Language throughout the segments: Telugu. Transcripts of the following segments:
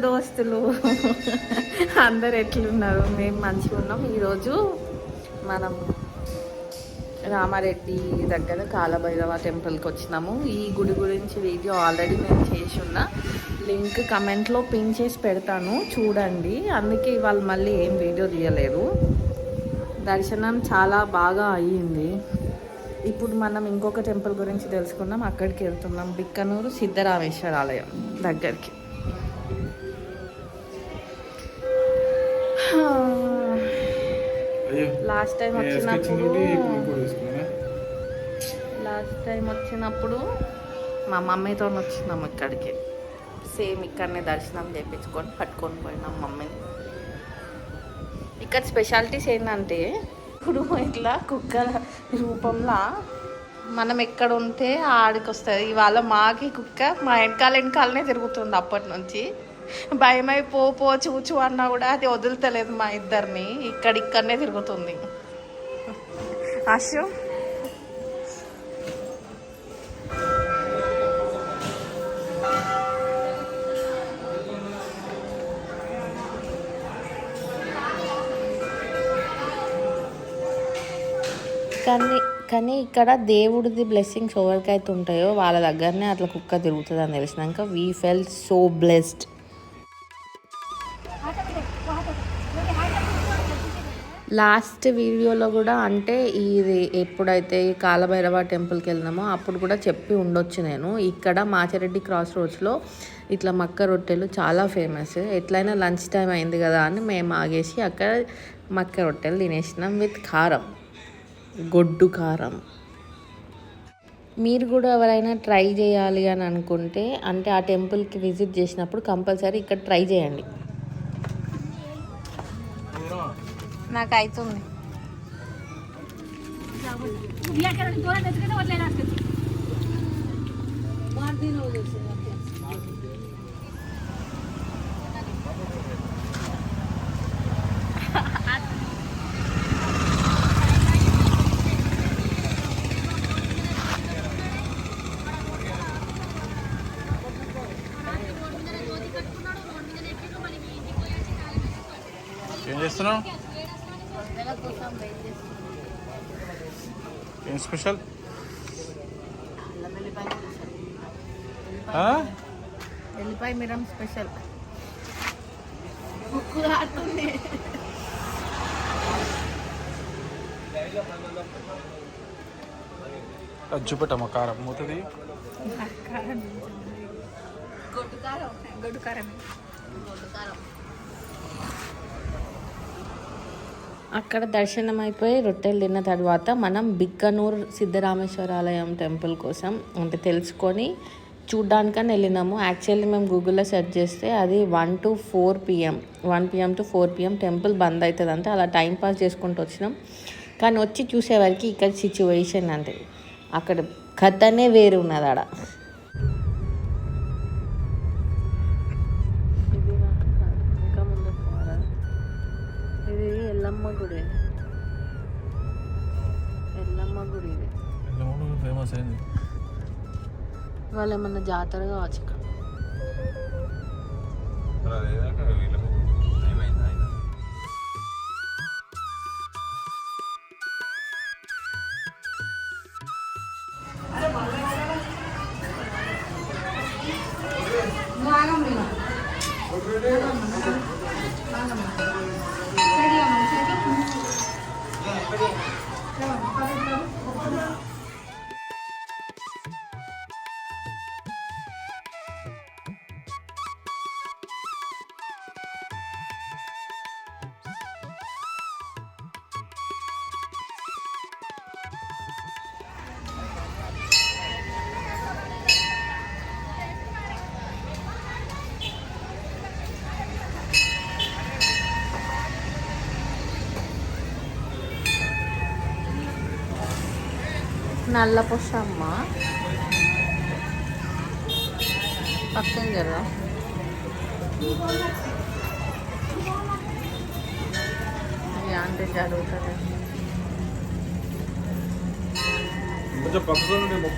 దోస్తులు. అందరు ఎట్లున్నారు? మేము మంచిగా ఉన్నాం. ఈరోజు మనం రామారెడ్డి దగ్గర కాలభైరవ టెంపుల్కి వచ్చినాము. ఈ గుడి గురించి వీడియో ఆల్రెడీ నేను చేసి ఉన్నా. లింక్ కమెంట్లో పిన్ చేసి పెడతాను. చూడండి. అందుకే ఇవాళ మళ్ళీ ఏం వీడియో తీయలేదు. దర్శనం చాలా బాగా అయ్యింది. ఇప్పుడు మనం ఇంకొక టెంపుల్ గురించి తెలుసుకుందాం. అక్కడికి వెళ్తున్నాం. బిక్కనూరు సిద్ధరామేశ్వర ఆలయం దగ్గరికి. లాస్ట్ టైం వచ్చినప్పుడు లాస్ట్ టైం వచ్చినప్పుడు మా మమ్మీతో వచ్చినాం ఇక్కడికి. సేమ్ ఇక్కడనే దర్శనం చేయించుకొని పట్టుకొని పోయినాం మమ్మీని. ఇక్కడ స్పెషాలిటీస్ ఏంటంటే ఇప్పుడు ఇట్లా కుక్కల రూపంలో మనం ఎక్కడ ఉంటే ఆడికి వస్తుంది ఇవాళ మాకి కుక్క మా వెనకాల వెనకాలనే తిరుగుతుంది అప్పటి నుంచి. భయమై పో పో చూచు అన్నా కూడా అది వదులుతలేదు మా ఇద్దరిని. ఇక్కడ ఇక్కడనే తిరుగుతుంది. అశు కానీ కానీ ఇక్కడ దేవుడిది బ్లెస్సింగ్స్ ఎవరికైతే ఉంటాయో వాళ్ళ దగ్గరనే అట్లా కుక్క తిరుగుతుంది అని తెలిసినాక we felt so blessed last వీడియోలో కూడా అంటే ఇది ఎప్పుడైతే ఈ కాలభైరవ టెంపుల్కి వెళ్ళినామో అప్పుడు కూడా చెప్పి ఉండొచ్చు నేను. ఇక్కడ మాచిరెడ్డి క్రాస్ రోడ్స్లో ఇట్లా మక్క రొట్టెలు చాలా ఫేమస్. ఎట్లయినా లంచ్ టైం అయింది కదా అని మేము ఆగేసి అక్కడ మక్క రొట్టెలు తినేసినాం విత్ కారం. గొడ్డు కారం. మీరు కూడా ఎవరైనా ట్రై చేయాలి అని అనుకుంటే అంటే ఆ టెంపుల్కి విజిట్ చేసినప్పుడు కంపల్సరీ ఇక్కడ ట్రై చేయండి. నాకు అవుతుంది ఏం చేస్తున్నావు? ఏం స్పెషల్? వెళ్ళిపోయి మిరం స్పెషల్. అది చూపెట్టమ్మా కారం మూతది గొడ్డు కారం గొడ్డు కారం. అక్కడ దర్శనం అయిపోయి రొట్టెలు తిన్న తర్వాత మనం బిక్కనూర్ సిద్ధరామేశ్వర ఆలయం టెంపుల్ కోసం అంటే తెలుసుకొని చూడ్డానికని వెళ్ళినాము. యాక్చువల్లీ మేము గూగుల్లో సెర్చ్ చేస్తే అది one to four PM one PM to four PM temple బంద్ అవుతుంది అంటే అలా టైం పాస్ చేసుకుంటూ వచ్చినాం. కానీ వచ్చి చూసేవారికి ఇక్కడ సిచ్యువేషన్ అంటే అక్కడ కథనే వేరు ఉన్నది ఆడ. ఫేమస్ అయింది. వాళ్ళు ఏమన్నా జాతర కావచ్చు ఇక్కడ. నల్ల పొసమ్మ పక్కన కదా అంటే జరుగుతుంది కొంచెం పక్కగా నుండి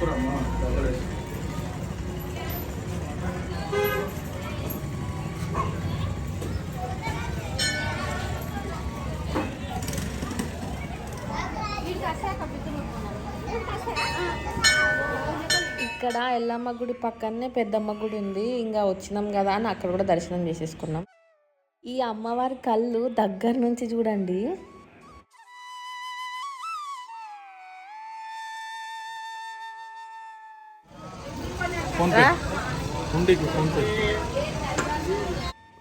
ఇక్కడ ఎల్లమ్మ గుడి పక్కనే పెద్దమ్మ గుడి ఉంది. ఇంకా వచ్చినాం కదా అని అక్కడ కూడా దర్శనం చేసేసుకున్నాం. ఈ అమ్మవారి కళ్ళు దగ్గర నుంచి చూడండి.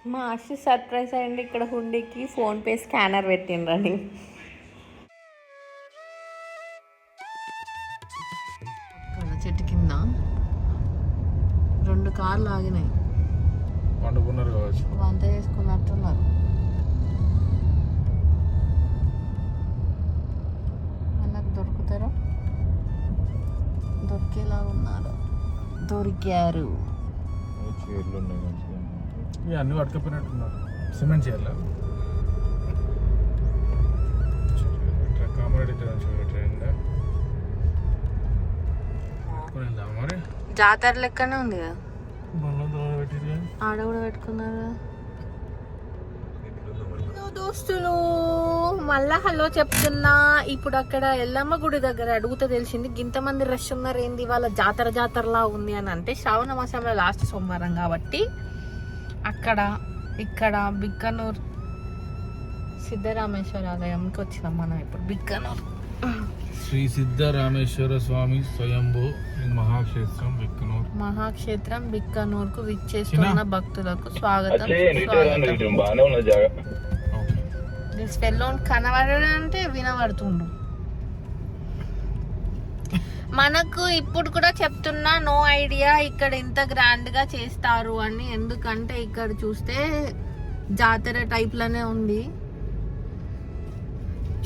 మా ఆశి సర్ప్రైజ్ అయ్యండి. ఇక్కడ హుండీకి ఫోన్పే స్కానర్ పెట్టిండ్రని కార్లు ఆగినాయి పండుకున్నారు కావచ్చు. వంట చేసుకున్నట్టున్నారు. మనకు దొరుకుతారా? దొరికేలా ఉన్నారు దొరికారు చీరలు ఉన్నాయి మంచిగా. ఇవి అన్ని పట్టుకపోయినట్టున్నారు. సిమెంట్ చీరలు? జాతర లెక్కనే ఉంది కదా. ఆడ కూడా పెట్టుకున్నారు? దోస్తులు మళ్ళా హలో చెప్తున్నా. ఇప్పుడు అక్కడ ఎల్లమ్మ గుడి దగ్గర అడుగుతా తెలిసింది గింతమంది రష్ ఉన్నారు ఏంది వాళ్ళ జాతర జాతరలా ఉంది అని అంటే శ్రావణ మాసంలో లాస్ట్ సోమవారం కాబట్టి అక్కడ ఇక్కడ బిక్కనూర్ సిద్ధరామేశ్వర ఆలయంకి వచ్చినాం మనం ఇప్పుడు. బిక్కనూర్. శ్రీ సిద్ధరామేశ్వర స్వామి స్వయంభూ. మహాక్షేత్రం బిక్కనూరు మహాక్షేత్రం బిక్కనూర్కు విచ్చేస్తున్న భక్తులకు స్వాగతం. దిస్ ఫెల్లోన్ కనబడడం అంటే వినబడుతుండు. మనకు ఇప్పుడు కూడా చెప్తున్నా నో ఐడియా ఇక్కడ ఇంత గ్రాండ్గా చేస్తారు అని. ఎందుకంటే ఇక్కడ చూస్తే జాతర టైప్లోనే ఉంది.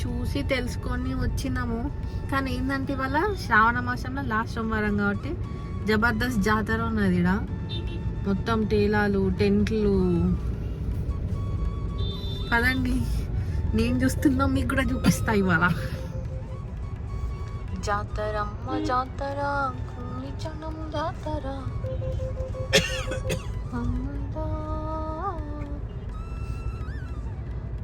చూసి తెలుసుకొని వచ్చినాము. కానీ ఏంటంటే ఇవాళ శ్రావణ మాసంలో లాస్ట్ సోమవారం కాబట్టి జబర్దస్త్ జాతర ఉన్నది ఇక్కడ మొత్తం టేలాలు టెంట్లు. పదండి. నేను చూస్తున్నా మీకు కూడా చూపిస్తా ఇవాళ. జాతరమ్మ జాతర. జాతర.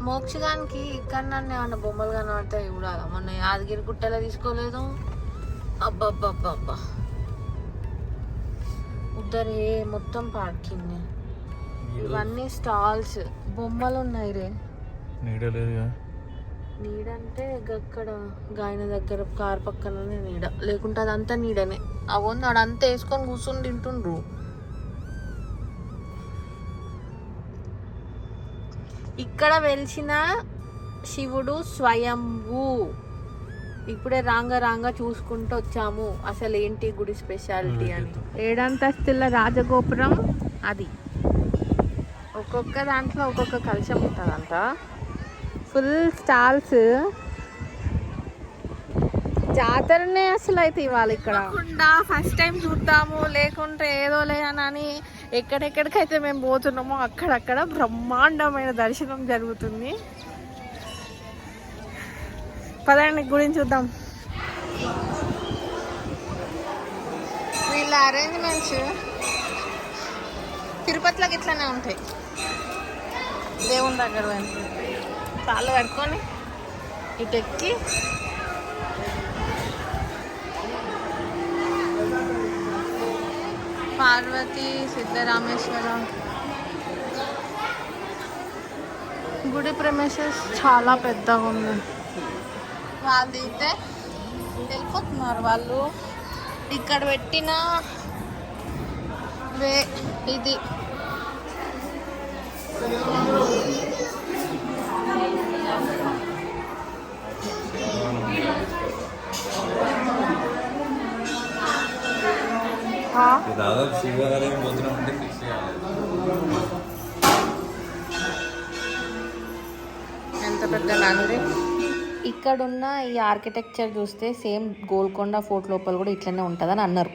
మోక్షగానికి ఇక్కడ నన్ను ఏమన్నా బొమ్మలు కనబడతాయి చూడాలి? మొన్న యాదగిరి గుట్టలో తీసుకోలేదు. అబ్బబ్బబ్బబ్బా. ఉద్దరే మొత్తం పార్కింగ్. ఇవన్నీ స్టాల్స్. బొమ్మలు ఉన్నాయి రే. నీడలేదుగా నీడంటే అక్కడ గాయన దగ్గర కార్ పక్కననే నీడ. లేకుంటే అదంతా నీడనే. అవన్నీ ఆడంతా వేసుకొని కూర్చొని తింటుండ్రు. ఇక్కడ వెలిసిన శివుడు స్వయంభూ. ఇప్పుడే రాంగ రాంగ చూసుకుంటూ వచ్చాము. అసలు ఏంటి గుడి స్పెషాలిటీ అని. ఏడంతస్తుల రాజగోపురం అది. ఒక్కొక్క దాంట్లో ఒక్కొక్క కలశం ఉంటుందంట. ఫుల్ స్టాల్స్ జాతరనే అసలు అయితే ఇవాళ ఇక్కడ ఫస్ట్ టైం చూద్దాము లేకుంటే ఏదో లేదని ఎక్కడెక్కడికైతే మేము పోతున్నామో అక్కడక్కడ బ్రహ్మాండమైన దర్శనం జరుగుతుంది. పదండి గురించి చూద్దాం. వీళ్ళ అరేంజ్మెంట్స్ తిరుపతిలోకి ఇట్లానే ఉంటాయి. దేవుని దగ్గర. కాళ్ళు కట్టుకొని ఇటు ఎక్కి పార్వతి సిద్ధరామేశ్వర. గుడి ప్రమేసెస్ చాలా పెద్దగా ఉంది. వాళ్ళు అయితే వెళ్ళిపోతున్నారు వాళ్ళు. ఇక్కడ పెట్టిన వే ఇది. దాదాపు శివాలయం పోతున్నాం అంటే ఫిక్స్ చేయాలి. ఎంత పెద్ద నంది ఇక్కడున్న ఈ ఆర్కిటెక్చర్ చూస్తే సేమ్ గోల్కొండ ఫోర్ట్ లోపల కూడా ఇట్లనే ఉంటుందని అన్నారు.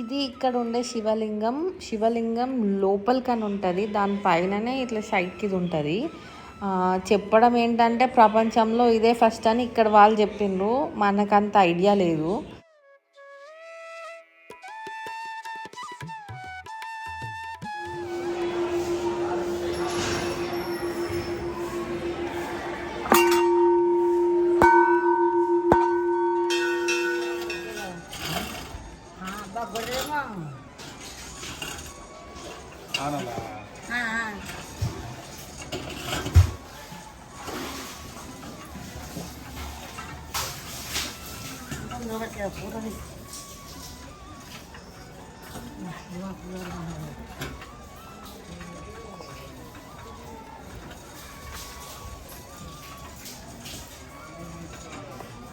ఇది ఇక్కడ ఉండే శివలింగం. శివలింగం లోపలికని ఉంటుంది. దానిపైననే ఇట్లా సైడ్కి ఇది ఉంటుంది. చెప్పడం ఏంటంటే ప్రపంచంలో ఇదే ఫస్ట్ అని ఇక్కడ వాళ్ళు చెప్పిండ్రు. మనకంత ఐడియా లేదు.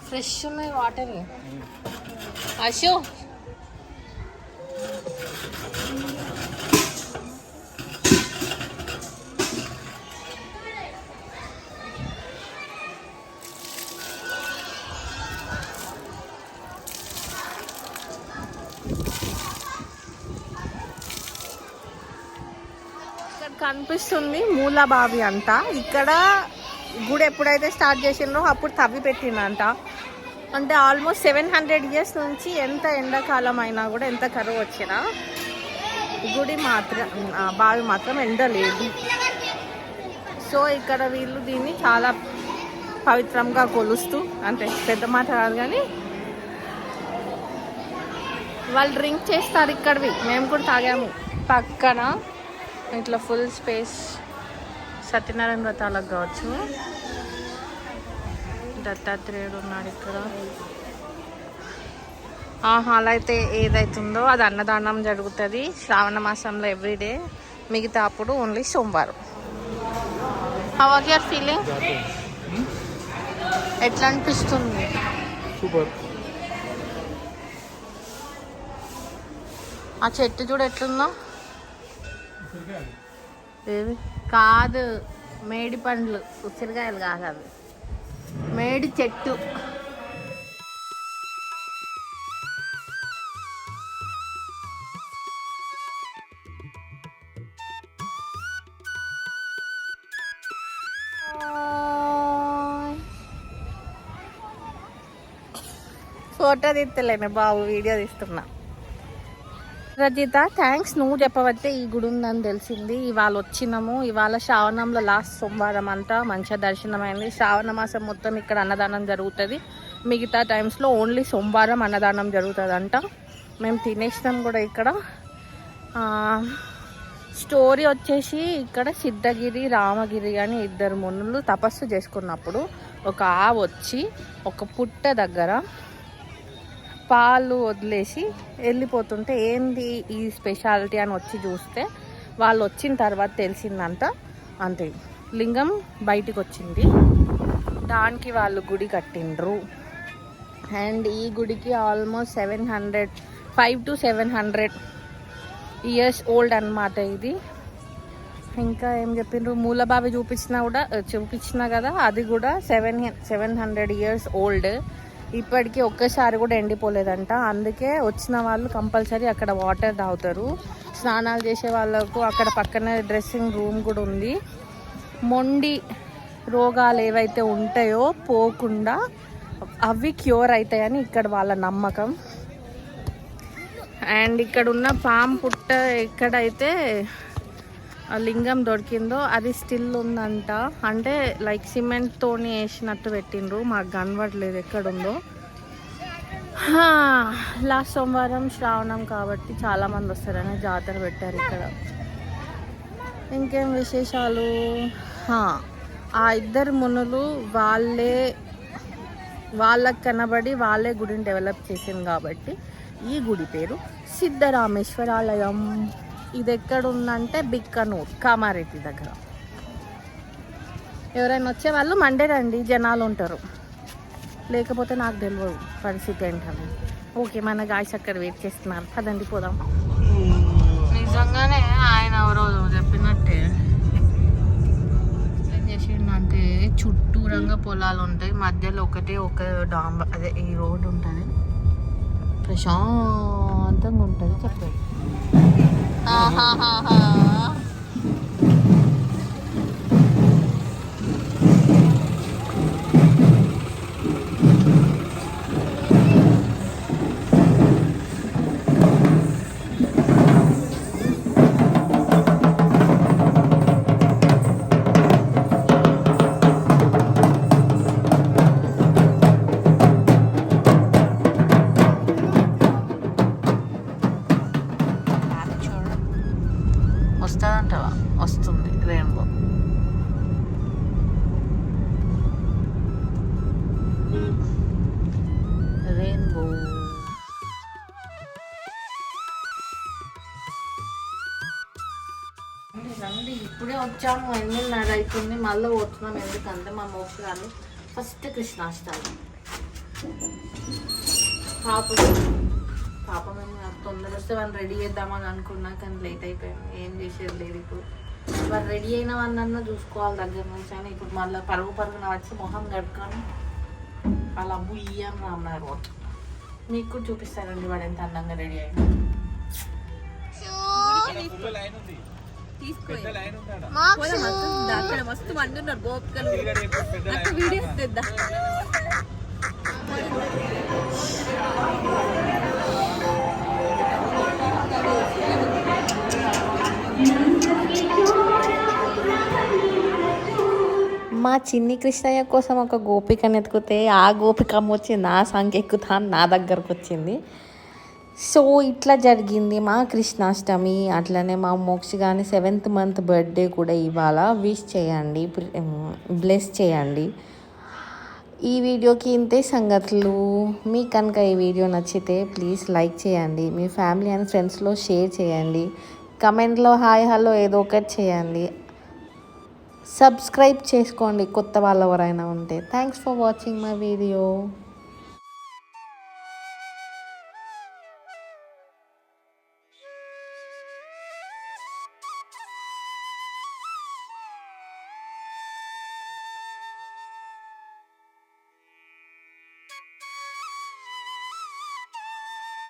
ఫ్రెష్ ఉన్నాయి వాటర్ అశో కనిపిస్తుంది మూలబావి అంట. ఇక్కడ గుడి ఎప్పుడైతే స్టార్ట్ చేసిండ్రో అప్పుడు తవ్వి పెట్టిందంట అంటే ఆల్మోస్ట్ సెవెన్ హండ్రెడ్ ఇయర్స్ నుంచి ఎంత ఎండాకాలం అయినా కూడా ఎంత కరువు వచ్చినా గుడి మాత్రం బావి మాత్రం ఎండ లేదు సో ఇక్కడ వీళ్ళు దీన్ని చాలా పవిత్రంగా కొలుస్తూ అంటే పెద్ద మాట కాదు కానీ వాళ్ళు డ్రింక్ చేస్తారు ఇక్కడవి. మేము కూడా తాగాము. పక్కన ఇట్లా ఫుల్ స్పేస్ సత్యనారాయణ వ్రతాలకు కావచ్చు. దత్తాత్రేయుడు ఉన్నాడు ఇక్కడ. ఆహా అలా అయితే ఏదైతుందో అది అన్నదానం జరుగుతుంది. శ్రావణ మాసంలో ఎవ్రీడే మిగతా అప్పుడు ఓన్లీ సోమవారం. హౌ ఆర్ యూర్ ఫీలింగ్ ఎట్లా అనిపిస్తుంది? సూపర్. ఆ చెట్టు చూడు ఎట్లుందో. ఏవి కాదు మేడి పండ్లు ఉసిరికాయలు కాదు అవి. మేడి చెట్టు. ఫోటో తీస్తలేను బాబు వీడియో తీస్తున్నా. రజిత థ్యాంక్స్ నువ్వు చెప్పవచ్చే ఈ గుడి ఉందని తెలిసింది. ఇవాళ వచ్చినాము. ఇవాళ శ్రావణంలో లాస్ట్ సోమవారం అంట మంచిగా దర్శనం అయింది శ్రావణ మాసం మొత్తం ఇక్కడ అన్నదానం జరుగుతుంది. మిగతా టైమ్స్లో ఓన్లీ సోమవారం అన్నదానం జరుగుతుంది అంట మేము తినేసినాం కూడా ఇక్కడ. స్టోరీ వచ్చేసి ఇక్కడ సిద్ధగిరి రామగిరి అని ఇద్దరు మునులు తపస్సు చేసుకున్నప్పుడు ఒక ఆవు వచ్చి ఒక పుట్ట దగ్గర పాలు వదిలేసి వెళ్ళిపోతుంటే ఏంది ఈ స్పెషాలిటీ అని వచ్చి చూస్తే వాళ్ళు వచ్చిన తర్వాత తెలిసిందంట అంతే. లింగం బయటికి వచ్చింది. దానికి వాళ్ళు గుడి కట్టిండ్రు. అండ్ ఈ గుడికి almost seven hundred five to seven hundred years old అన్నమాట ఇది. ఇంకా ఏం చెప్పిండ్రు? మూలబావి చూపించినా కూడా చూపించినా కదా అది కూడా seven seven hundred years old. ఇప్పటికీ ఒక్కసారి కూడా ఎండిపోలేదంట. అందుకే వచ్చిన వాళ్ళు కంపల్సరీ అక్కడ వాటర్ తాగుతారు. స్నానాలు చేసే వాళ్ళకు అక్కడ పక్కనే డ్రెస్సింగ్ రూమ్ కూడా ఉంది. మొండి రోగాలు ఏవైతే ఉంటాయో పోకుండా అవి క్యూర్ అవుతాయని ఇక్కడ వాళ్ళ నమ్మకం. అండ్ ఇక్కడ ఉన్న పాము పుట్ట ఎక్కడైతే లింగం దొరికిందో అది స్టిల్ ఉందంట. అంటే లైక్ సిమెంట్తోని వేసినట్టు పెట్టిండ్రు. మాకు కనబడలేదు ఎక్కడుందో. లాస్ట్ సోమవారం శ్రావణం కాబట్టి చాలామంది వస్తారని జాతర పెట్టారు ఇక్కడ. ఇంకేం విశేషాలు? ఆ ఇద్దరు మునులు వాళ్ళే వాళ్ళకి కనబడి వాళ్ళే గుడిని డెవలప్ చేసింది కాబట్టి ఈ గుడి పేరు సిద్ధరామేశ్వరాలయం. ఇది ఎక్కడ ఉందంటే బిక్కనూర్ కామారెడ్డి దగ్గర. ఎవరైనా వచ్చే వాళ్ళు మండే రండి జనాలు ఉంటారు. లేకపోతే నాకు తెలియదు పరిస్థితి ఏంటని. ఓకే మన గాయస్ అక్కడ వెయిట్ చేస్తున్నారు. పదండి పోదాం. నిజంగానే ఆయన ఎవరో చెప్పినట్టే. ఏం చేసిండంటే చుట్టూరంగా పొలాలు ఉంటాయి. మధ్యలో ఒకటే ఒక డాంబ అదే ఈ రోడ్డు ఉంటుంది. ప్రశాంతంగా ఉంటుంది చెప్పండి. 啊，哈哈哈。రండి ఇప్పుడే వచ్చాము ఎనిమిదిన్నర అవుతుంది మళ్ళీ పోతున్నాం ఎందుకంటే మా మోక్ష గారు ఫస్ట్ కృష్ణాష్టమి. పాప పాప మేము తొందర వస్తే వాళ్ళు రెడీ చేద్దామని అనుకున్నా కానీ లేట్ అయిపోయాము ఏం చేసేది లేదు ఇప్పుడు. వాళ్ళు రెడీ అయిన వాళ్ళన్నా చూసుకోవాలి దగ్గర నుంచి అని ఇప్పుడు మళ్ళీ పరుగు పరుగున వచ్చి మొహం కడుక్కొని అలా బుయ్యి అని అన్నారు మీకు కూడా చూపిస్తారండి వాడు ఎంత అందంగా రెడీ అయ్యాడు అక్కడ మస్తు మంది ఉన్నారు గోపికలు. అక్క వీడియోస్ తెద్దా? మా చిన్ని కృష్ణయ్య కోసం ఒక గోపికని ఎత్తుకుతే ఆ గోపికమ్మ వచ్చి నా సంఖ్య ఎక్కుతా నా దగ్గరకు వచ్చింది. సో ఇట్లా జరిగింది మా కృష్ణాష్టమి. అట్లనే మా మోక్ష గాని సెవెంత్ మంత్ బర్త్డే కూడా ఇవాళ విష్ చేయండి. బ్లెస్ చేయండి. ఈ వీడియోకి ఇంతే సంగతులు. మీకు కనుక ఈ వీడియో నచ్చితే ప్లీజ్ లైక్ చేయండి. మీ ఫ్యామిలీ అండ్ ఫ్రెండ్స్లో షేర్ చేయండి. కమెంట్లో హాయ్ హలో ఏదో ఒకటి చేయండి. సబ్స్క్రైబ్ చేసుకోండి కొత్త వాళ్ళు ఎవరైనా ఉంటే. Thanks for watching my video.